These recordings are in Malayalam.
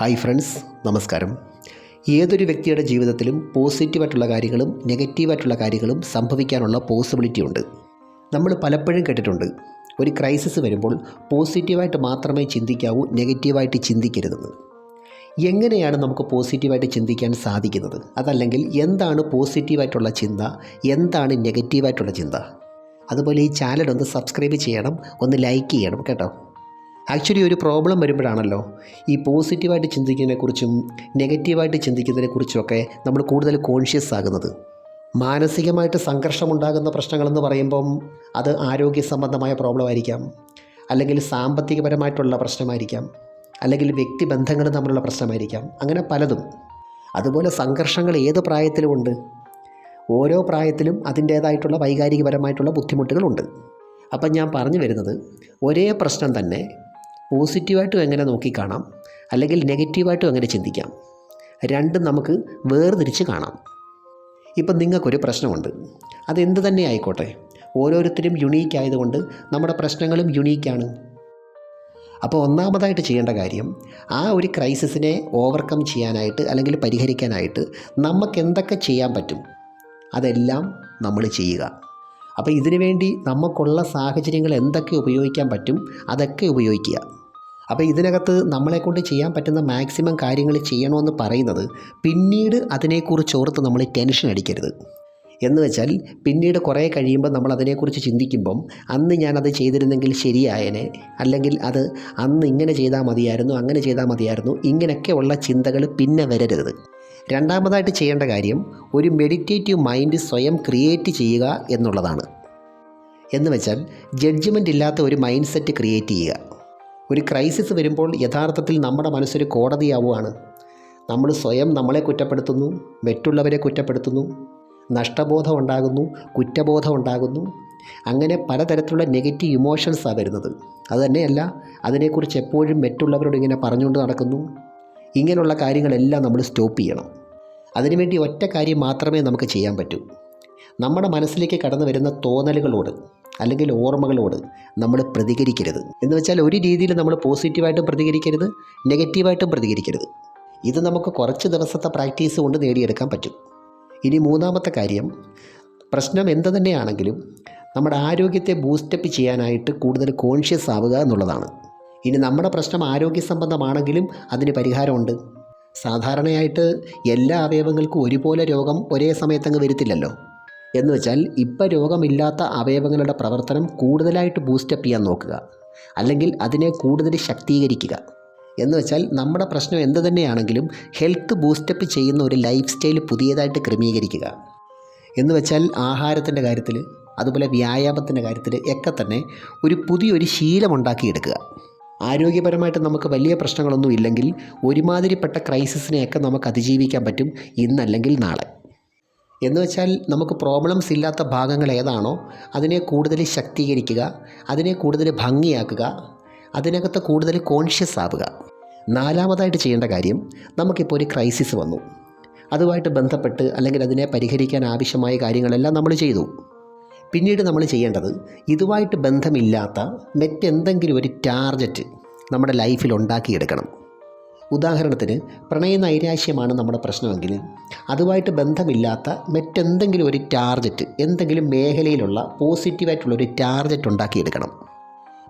ഹായ് ഫ്രണ്ട്സ് നമസ്കാരം. ഏതൊരു വ്യക്തിയുടെ ജീവിതത്തിലും പോസിറ്റീവായിട്ടുള്ള കാര്യങ്ങളും നെഗറ്റീവായിട്ടുള്ള കാര്യങ്ങളും സംഭവിക്കാനുള്ള പോസിബിലിറ്റി ഉണ്ട്. നമ്മൾ പലപ്പോഴും കേട്ടിട്ടുണ്ട് ഒരു ക്രൈസിസ് വരുമ്പോൾ പോസിറ്റീവായിട്ട് മാത്രമേ ചിന്തിക്കാവൂ നെഗറ്റീവായിട്ട് ചിന്തിക്കരുതെന്ന്. എങ്ങനെയാണ് നമുക്ക് പോസിറ്റീവായിട്ട് ചിന്തിക്കാൻ സാധിക്കുന്നത്? അതല്ലെങ്കിൽ എന്താണ് പോസിറ്റീവായിട്ടുള്ള ചിന്ത എന്താണ് നെഗറ്റീവായിട്ടുള്ള ചിന്ത? അതുപോലെ ഈ ചാനൽ ഒന്ന് സബ്സ്ക്രൈബ് ചെയ്യണം ഒന്ന് ലൈക്ക് ചെയ്യണം കേട്ടോ. ആക്ച്വലി ഒരു പ്രോബ്ലം വരുമ്പോഴാണല്ലോ ഈ പോസിറ്റീവായിട്ട് ചിന്തിക്കുന്നതിനെക്കുറിച്ചും നെഗറ്റീവായിട്ട് ചിന്തിക്കുന്നതിനെക്കുറിച്ചുമൊക്കെ നമ്മൾ കൂടുതൽ കോൺഷ്യസ് ആകുന്നത്. മാനസികമായിട്ട് സംഘർഷമുണ്ടാകുന്ന പ്രശ്നങ്ങളെന്ന് പറയുമ്പം അത് ആരോഗ്യ സംബന്ധമായ പ്രോബ്ലം ആയിരിക്കാം. അല്ലെങ്കിൽ സാമ്പത്തികപരമായിട്ടുള്ള പ്രശ്നമായിരിക്കാം. അല്ലെങ്കിൽ വ്യക്തിബന്ധങ്ങൾ തമ്മിലുള്ള പ്രശ്നമായിരിക്കാം. അങ്ങനെ പലതും. അതുപോലെ സംഘർഷങ്ങൾ ഏത് പ്രായത്തിലുമുണ്ട് ഓരോ പ്രായത്തിലും അതിന്റേതായിട്ടുള്ള വൈകാരികപരമായിട്ടുള്ള ബുദ്ധിമുട്ടുകളുണ്ട്. അപ്പം ഞാൻ പറഞ്ഞു വരുന്നത് ഒരേ പ്രശ്നം തന്നെ പോസിറ്റീവായിട്ടും എങ്ങനെ നോക്കിക്കാണാം അല്ലെങ്കിൽ നെഗറ്റീവായിട്ടും എങ്ങനെ ചിന്തിക്കാം? രണ്ടും നമുക്ക് വേർതിരിച്ച് കാണാം. ഇപ്പം നിങ്ങൾക്കൊരു പ്രശ്നമുണ്ട്. അതെന്ത് തന്നെ ആയിക്കോട്ടെ. ഓരോരുത്തരും യുണീക്ക് ആയതുകൊണ്ട് നമ്മുടെ പ്രശ്നങ്ങളും യുണീക്കാണ് അപ്പോൾ ഒന്നാമതായിട്ട് ചെയ്യേണ്ട കാര്യം ആ ഒരു ക്രൈസിസിനെ ഓവർകം ചെയ്യാനായിട്ട് അല്ലെങ്കിൽ പരിഹരിക്കാനായിട്ട് നമുക്ക് എന്തൊക്കെ ചെയ്യാൻ പറ്റും? അതെല്ലാം നമ്മൾ ചെയ്യുക. അപ്പോൾ ഇതിനു വേണ്ടി നമുക്കുള്ള സാഹചര്യങ്ങൾ എന്തൊക്കെ ഉപയോഗിക്കാൻ പറ്റും? അതൊക്കെ ഉപയോഗിക്കുക. അപ്പോൾ ഇതിനകത്ത് നമ്മളെക്കൊണ്ട് ചെയ്യാൻ പറ്റുന്ന മാക്സിമം കാര്യങ്ങൾ ചെയ്യണമെന്ന് പറയുന്നത് പിന്നീട് അതിനെക്കുറിച്ച് ഓർത്ത് നമ്മൾ ടെൻഷൻ അടിക്കരുത്. എന്ന് വെച്ചാൽ പിന്നീട് കുറേ കഴിയുമ്പോൾ നമ്മൾ അതിനെക്കുറിച്ച് ചിന്തിക്കുമ്പം അന്ന് ഞാനത് ചെയ്തിരുന്നെങ്കിൽ ശരിയായനെ അല്ലെങ്കിൽ അത് അന്ന് ഇങ്ങനെ ചെയ്താൽ മതിയായിരുന്നു അങ്ങനെ ചെയ്താൽ മതിയായിരുന്നു ഇങ്ങനെയൊക്കെയുള്ള ചിന്തകൾ പിന്നെ വരരുത്. രണ്ടാമതായിട്ട് ചെയ്യേണ്ട കാര്യം ഒരു മെഡിറ്റേറ്റീവ് മൈൻഡ് സ്വയം ക്രിയേറ്റ് ചെയ്യുക എന്നുള്ളതാണ്. എന്ന് വെച്ചാൽ ജഡ്ജ്മെന്റ് ഇല്ലാത്ത ഒരു മൈൻഡ് സെറ്റ് ക്രിയേറ്റ് ചെയ്യുക. ഒരു ക്രൈസിസ് വരുമ്പോൾ യഥാർത്ഥത്തിൽ നമ്മുടെ മനസ്സൊരു കോടതിയാവുകയാണ്. നമ്മൾ സ്വയം നമ്മളെ കുറ്റപ്പെടുത്തുന്നു മറ്റുള്ളവരെ കുറ്റപ്പെടുത്തുന്നു നഷ്ടബോധം ഉണ്ടാകുന്നു കുറ്റബോധം ഉണ്ടാകുന്നു. അങ്ങനെ പലതരത്തിലുള്ള നെഗറ്റീവ് ഇമോഷൻസാണ് വരുന്നത്. അതുതന്നെയല്ല അതിനെക്കുറിച്ച് എപ്പോഴും മറ്റുള്ളവരോട് ഇങ്ങനെ പറഞ്ഞുകൊണ്ട് നടക്കുന്നു. ഇങ്ങനെയുള്ള കാര്യങ്ങളെല്ലാം നമ്മൾ സ്റ്റോപ്പ് ചെയ്യണം. അതിനുവേണ്ടി ഒറ്റ കാര്യം മാത്രമേ നമുക്ക് ചെയ്യാൻ പറ്റൂ. നമ്മുടെ മനസ്സിലേക്ക് കടന്നു വരുന്ന തോന്നലുകളോട് അല്ലെങ്കിൽ ഓർമ്മകളോട് നമ്മൾ പ്രതികരിക്കരുത്. എന്ന് വെച്ചാൽ ഒരു രീതിയിൽ നമ്മൾ പോസിറ്റീവായിട്ടും പ്രതികരിക്കരുത് നെഗറ്റീവായിട്ടും പ്രതികരിക്കരുത്. ഇത് നമുക്ക് കുറച്ച് ദിവസത്തെ പ്രാക്ടീസ് കൊണ്ട് നേടിയെടുക്കാൻ പറ്റും. ഇനി മൂന്നാമത്തെ കാര്യം പ്രശ്നം എന്ത് തന്നെയാണെങ്കിലും നമ്മുടെ ആരോഗ്യത്തെ ബൂസ്റ്റപ്പ് ചെയ്യാനായിട്ട് കൂടുതൽ കോൺഷ്യസ് ആവുക എന്നുള്ളതാണ്. ഇനി നമ്മുടെ പ്രശ്നം ആരോഗ്യ സംബന്ധമാണെങ്കിലും അതിന് പരിഹാരമുണ്ട്. സാധാരണയായിട്ട് എല്ലാ അവയവങ്ങൾക്കും ഒരുപോലെ രോഗം ഒരേ സമയത്തങ്ങ് വരുത്തില്ലല്ലോ. എന്ന് വെച്ചാൽ ഇപ്പം രോഗമില്ലാത്ത അവയവങ്ങളുടെ പ്രവർത്തനം കൂടുതലായിട്ട് ബൂസ്റ്റപ്പ് ചെയ്യാൻ നോക്കുക. അല്ലെങ്കിൽ അതിനെ കൂടുതൽ ശക്തീകരിക്കുക. എന്ന് വെച്ചാൽ നമ്മുടെ പ്രശ്നം എന്ത് തന്നെയാണെങ്കിലും ഹെൽത്ത് ബൂസ്റ്റപ്പ് ചെയ്യുന്ന ഒരു ലൈഫ് സ്റ്റൈൽ പുതിയതായിട്ട് ക്രമീകരിക്കുക. എന്ന് വെച്ചാൽ ആഹാരത്തിന്റെ കാര്യത്തിൽ അതുപോലെ വ്യായാമത്തിന്റെ കാര്യത്തിൽ ഒക്കെ തന്നെ ഒരു പുതിയൊരു ശീലമുണ്ടാക്കിയെടുക്കുക ആരോഗ്യപരമായിട്ട് നമുക്ക് വലിയ പ്രശ്നങ്ങളൊന്നും ഇല്ലെങ്കിൽ ഒരുമാതിരിപ്പെട്ട ക്രൈസിസിനെയൊക്കെ നമുക്ക് അതിജീവിക്കാൻ പറ്റും ഇന്നല്ലെങ്കിൽ നാളെ. എന്ന് വെച്ചാൽ നമുക്ക് പ്രോബ്ലംസ് ഇല്ലാത്ത ഭാഗങ്ങൾ ഏതാണോ അതിനെ കൂടുതൽ ശക്തീകരിക്കുക അതിനെ കൂടുതൽ ഭംഗിയാക്കുക അതിനകത്ത് കൂടുതൽ കോൺഷ്യസ് ആവുക. നാലാമതായിട്ട് ചെയ്യേണ്ട കാര്യം നമുക്കിപ്പോൾ ഒരു ക്രൈസിസ് വന്നു. അതുമായിട്ട് ബന്ധപ്പെട്ട് അല്ലെങ്കിൽ അതിനെ പരിഹരിക്കാൻ ആവശ്യമായ കാര്യങ്ങളെല്ലാം നമ്മൾ ചെയ്തു. പിന്നീട് നമ്മൾ ചെയ്യേണ്ടത് ഇതുമായിട്ട് ബന്ധമില്ലാത്ത മറ്റെന്തെങ്കിലും ഒരു ടാർജറ്റ് നമ്മുടെ ലൈഫിൽ ഉണ്ടാക്കിയെടുക്കണം. ഉദാഹരണത്തിന് പ്രണയ നൈരാശ്യമാണ് നമ്മുടെ പ്രശ്നമെങ്കിൽ അതുമായിട്ട് ബന്ധമില്ലാത്ത മറ്റെന്തെങ്കിലും ഒരു ടാർജറ്റ് എന്തെങ്കിലും മേഖലയിലുള്ള പോസിറ്റീവായിട്ടുള്ള ഒരു ടാർജറ്റ് ഉണ്ടാക്കിയെടുക്കണം.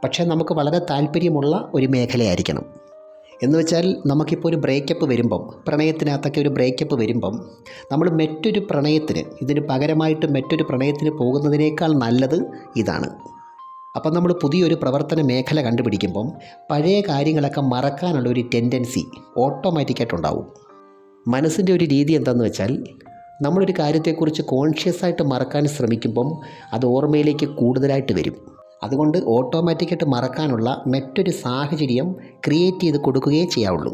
പക്ഷേ നമുക്ക് വളരെ താല്പര്യമുള്ള ഒരു മേഖലയായിരിക്കണം. എന്ന് വെച്ചാൽ നമുക്കിപ്പോൾ ഒരു ബ്രേക്കപ്പ് വരുമ്പം പ്രണയത്തിനകത്തൊക്കെ ഒരു ബ്രേക്കപ്പ് വരുമ്പം നമ്മൾ മറ്റൊരു പ്രണയത്തിന് ഇതിന് പകരമായിട്ട് മറ്റൊരു പ്രണയത്തിന് പോകുന്നതിനേക്കാൾ നല്ലത് ഇതാണ്. അപ്പം നമ്മൾ പുതിയൊരു പ്രവർത്തന മേഖല കണ്ടുപിടിക്കുമ്പം പഴയ കാര്യങ്ങളൊക്കെ മറക്കാനുള്ള ഒരു ടെൻഡൻസി ഓട്ടോമാറ്റിക്കായിട്ടുണ്ടാവും മനസ്സിന്റെ ഒരു രീതി എന്താണെന്ന് വെച്ചാൽ നമ്മളൊരു കാര്യത്തെക്കുറിച്ച് കോൺഷ്യസ് ആയിട്ട് മറക്കാൻ ശ്രമിക്കുമ്പം അത് ഓർമ്മയിലേക്ക് കൂടുതലായിട്ട് വരും. അതുകൊണ്ട് ഓട്ടോമാറ്റിക്കായിട്ട് മറക്കാനുള്ള മറ്റൊരു സാഹചര്യം ക്രിയേറ്റ് ചെയ്ത് കൊടുക്കുകയേ ചെയ്യാവുള്ളൂ.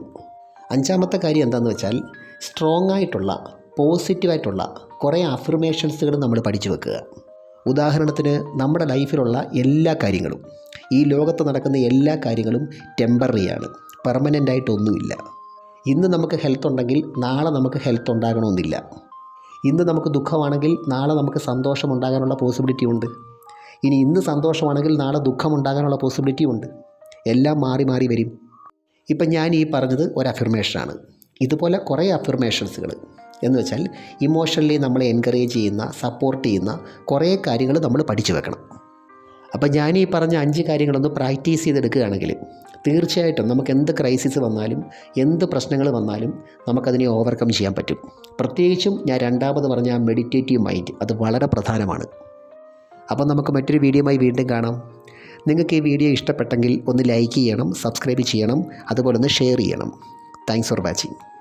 അഞ്ചാമത്തെ കാര്യം എന്താണെന്ന് വെച്ചാൽ സ്ട്രോങ് ആയിട്ടുള്ള പോസിറ്റീവായിട്ടുള്ള കുറേ അഫർമേഷൻസുകൾ നമ്മൾ പഠിച്ചു വെക്കുക. ഉദാഹരണത്തിന് നമ്മുടെ ലൈഫിലുള്ള എല്ലാ കാര്യങ്ങളും ഈ ലോകത്ത് നടക്കുന്ന എല്ലാ കാര്യങ്ങളും ടെമ്പററിയാണ് പെർമനന്റ് ആയിട്ടൊന്നുമില്ല ഇന്ന് നമുക്ക് ഹെൽത്ത് ഉണ്ടെങ്കിൽ നാളെ നമുക്ക് ഹെൽത്ത് ഉണ്ടാകണമെന്നില്ല. ഇന്ന് നമുക്ക് ദുഃഖമാണെങ്കിൽ നാളെ നമുക്ക് സന്തോഷം ഉണ്ടാകാനുള്ള പോസിബിലിറ്റി ഉണ്ട്. ഇനി ഇന്ന് സന്തോഷമാണെങ്കിൽ നാളെ ദുഃഖം ഉണ്ടാകാനുള്ള പോസിബിലിറ്റി ഉണ്ട്. എല്ലാം മാറി മാറി വരും. ഇപ്പം ഞാൻ ഈ പറഞ്ഞത് ഒരു അഫിർമേഷനാണ് ഇതുപോലെ കുറേ അഫിർമേഷൻസുകൾ എന്ന് വെച്ചാൽ ഇമോഷണലി നമ്മളെ എൻകറേജ് ചെയ്യുന്ന സപ്പോർട്ട് ചെയ്യുന്ന കുറേ കാര്യങ്ങൾ നമ്മൾ പഠിച്ചു വെക്കണം. അപ്പം ഞാൻ ഈ പറഞ്ഞ അഞ്ച് കാര്യങ്ങളൊന്ന് പ്രാക്ടീസ് ചെയ്തെടുക്കുകയാണെങ്കിൽ തീർച്ചയായിട്ടും നമുക്ക് എന്ത് ക്രൈസിസ് വന്നാലും എന്ത് പ്രശ്നങ്ങൾ വന്നാലും നമുക്കതിനെ ഓവർകം ചെയ്യാൻ പറ്റും. പ്രത്യേകിച്ചും ഞാൻ രണ്ടാമത് പറഞ്ഞ മെഡിറ്റേറ്റീവ് മൈൻഡ് അത് വളരെ പ്രധാനമാണ്. അപ്പം നമുക്ക് മറ്റൊരു വീഡിയോയുമായി വീണ്ടും കാണാം. നിങ്ങൾക്ക് ഈ വീഡിയോ ഇഷ്ടപ്പെട്ടെങ്കിൽ ഒന്ന് ലൈക്ക് ചെയ്യണം സബ്സ്ക്രൈബ് ചെയ്യണം അതുപോലെ ഒന്ന് ഷെയർ ചെയ്യണം. Thanks for watching